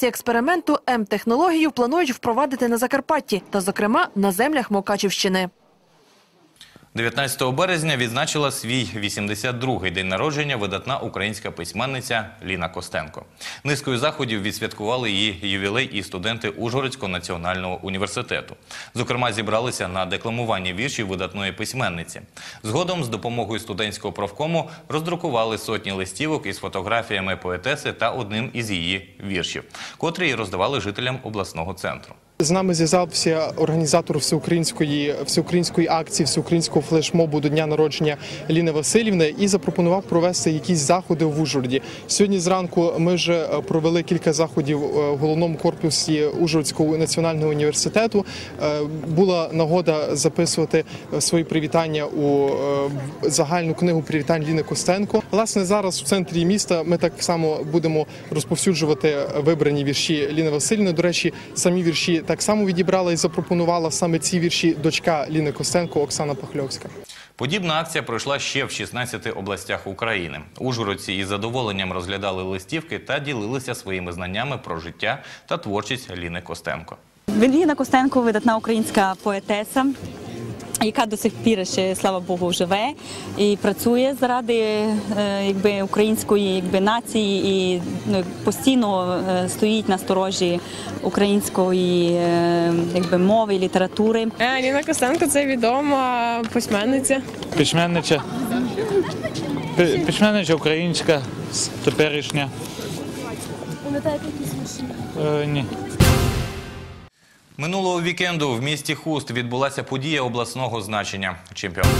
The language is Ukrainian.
місці експерименту М-технологію планують впровадити на Закарпатті та, зокрема, на землях Мукачівщини. 19 березня відзначила свій 82-й день народження видатна українська письменниця Ліна Костенко. Низкою заходів відсвяткували її ювілей і студенти Ужгородського національного університету. Зокрема, зібралися на декламування віршів видатної письменниці. Згодом з допомогою студентського профкому роздрукували сотні листівок із фотографіями поетеси та одним із її віршів, котрі роздавали жителям обласного центру. З нами зв'язався організатор всеукраїнської всеукраїнської акції, всеукраїнського флешмобу до дня народження Ліни Васильівни і запропонував провести якісь заходи в Ужгороді. Сьогодні зранку ми вже провели кілька заходів е, в головному корпусі Ужгородського національного університету. Е, Була нагода записувати е, свої привітання у загальну книгу привітань Ліни Костенко. Власне, зараз в центрі міста ми так само будемо розповсюджувати вибрані вірші Ліни Васильівни. До речі, самі вірші так само відібрала і запропонувала саме ці вірші дочка Ліни Костенко Оксана Пахльовська. Подібна акція пройшла ще в 16 областях України. Ужгородці із задоволенням розглядали листівки та ділилися своїми знаннями про життя та творчість Ліни Костенко. Ліна Костенко видатна українська поетеса. Яка до сих пір ще слава Богу живе і працює заради е, якби української якби нації і ну, постійно е, стоїть на сторожі української е, якби мови, літератури. Е, Ліна Костенко це відома письменниця. Письменниця. Пи- Письменниця українська, теперішня. Пам'ятаєте якісь вірші? Е, ні. Минулого вікенду в місті Хуст відбулася подія обласного значення чемпіонату.